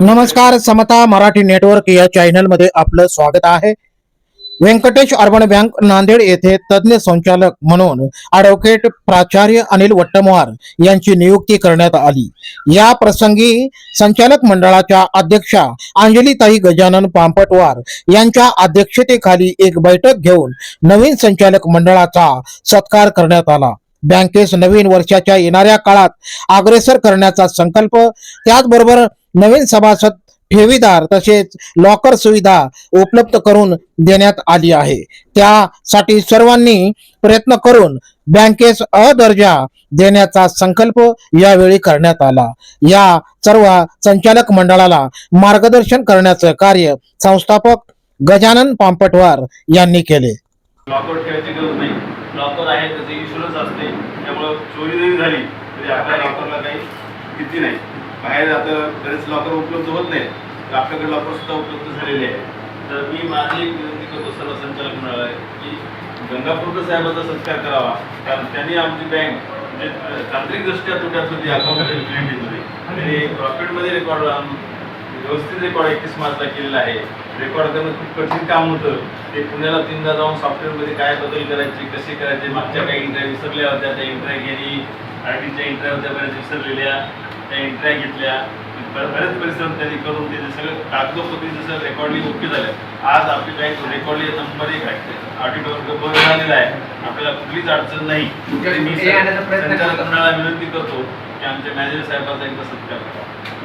नमस्कार समता मराठी नेटवर्क या चॅनलमध्ये आपलं स्वागत आहे. व्यंकटेश अर्बन बँक नांदेड येथे तज्ज्ञ संचालक म्हणून ॲडव्होकेट प्राचार्य अनिल वट्टमवार यांची नियुक्ती करण्यात आली. या प्रसंगी संचालक मंडळाच्या अध्यक्षा अंजलीताई गजानन पांपटवार यांच्या अध्यक्षतेखाली एक बैठक घेऊन नवीन संचालक मंडळाचा सत्कार करण्यात आला. बँकेस नवीन वर्षाच्या येणाऱ्या काळात अग्रेसर करण्याचा संकल्प त्याचबरोबर नवीन सभासद ठेवीदार तसेच लॉकर सुविधा उपलब्ध करून देण्यात आली आहे. त्यासाठी सर्वांनी प्रयत्न करून बँकेस अ दर्जा देण्याचा संकल्प यावेळी करण्यात आला. या सर्व संचालक मंडळाला मार्गदर्शन करण्याचं कार्य संस्थापक गजानन पांपटवार यांनी केले. लॉकआउट ठेवायची गरज नाही. लॉकर आहे त्याचे इन्शुरन्स असते. त्यामुळं चोरी जरी झाली तरी आपल्या लॉकरला काही भीती नाही. बाहेर आता बरेच लॉकर उपलब्ध होत नाही तर आपल्याकडे लॉकर सुद्धा उपलब्ध झालेले आहे तर मी माझी एक विनंती करतो सर्व संचालक मंडळाला की गंगापूरकर साहेबांचा सत्कार करावा. कारण त्यांनी आमची बँक म्हणजे तांत्रिकदृष्ट्या तोट्यात होती. अकाउंट प्रॉफिटमध्ये रेकॉर्ड व्यवस्थित रेकॉर्ड एकतीस मार्चला केलेला आहे. रेकॉर्ड करणं खूप कठीण काम होतं. ते पुण्याला तीनदा जाऊन सॉफ्टवेअरमध्ये काय बदल करायचे कसे करायचे मागच्या काही एंट्र्या विसरल्या होत्या त्या एंट्र्या गेली आर टीच्या एंट्र्या होत्या बऱ्याच विसरलेल्या. त्या एंट्र्या घेतल्या. बरेच परिश्रम त्यांनी करून ते सगळं कागदोपत्री जसं रेकॉर्डिंग ओके झालं. आज आपली बँक रेकॉर्डिंग नंबर एक आहे. ऑडिटर बंद झालेला आहे. आपल्याला कुठलीच अडचण नाही. मी संचालक करतो. मंडळाला विनंती करतो की आमच्या मॅनेजर साहेबांचा एकदा सत्कार करा.